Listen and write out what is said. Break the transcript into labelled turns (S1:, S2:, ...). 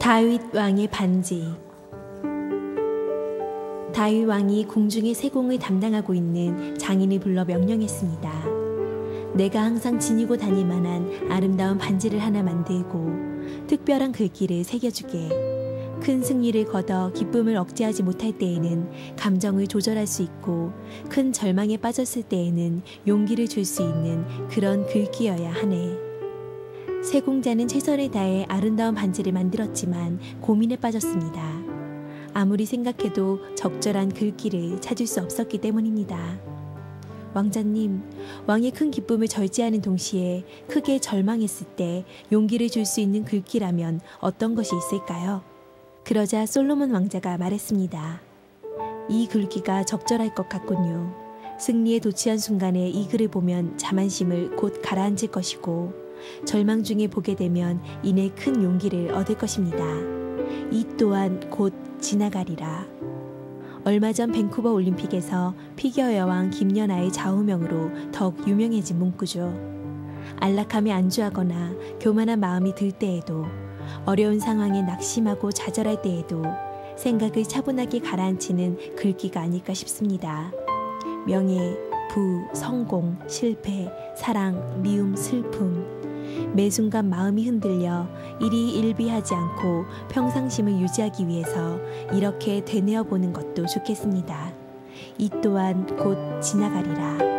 S1: 다윗 왕의 반지 다윗 왕이 궁중의 세공을 담당하고 있는 장인을 불러 명령했습니다. 내가 항상 지니고 다닐 만한 아름다운 반지를 하나 만들고 특별한 글귀를 새겨주게. 큰 승리를 거둬 기쁨을 억제하지 못할 때에는 감정을 조절할 수 있고 큰 절망에 빠졌을 때에는 용기를 줄 수 있는 그런 글귀여야 하네. 세공자는 최선을 다해 아름다운 반지를 만들었지만 고민에 빠졌습니다. 아무리 생각해도 적절한 글귀를 찾을 수 없었기 때문입니다. 왕자님, 왕의 큰 기쁨을 절제하는 동시에 크게 절망했을 때 용기를 줄 수 있는 글귀라면 어떤 것이 있을까요? 그러자 솔로몬 왕자가 말했습니다. 이 글귀가 적절할 것 같군요. 승리에 도취한 순간에 이 글을 보면 자만심을 곧 가라앉을 것이고 절망 중에 보게 되면 이내 큰 용기를 얻을 것입니다. 이 또한 곧 지나가리라. 얼마 전 밴쿠버 올림픽에서 피겨 여왕 김연아의 좌우명으로 더욱 유명해진 문구죠. 안락함에 안주하거나 교만한 마음이 들 때에도 어려운 상황에 낙심하고 좌절할 때에도 생각을 차분하게 가라앉히는 글귀가 아닐까 싶습니다. 명예, 부, 성공, 실패, 사랑, 미움, 슬픔. 매 순간 마음이 흔들려 일이 일비하지 않고 평상심을 유지하기 위해서 이렇게 되뇌어 보는 것도 좋겠습니다. 이 또한 곧 지나가리라.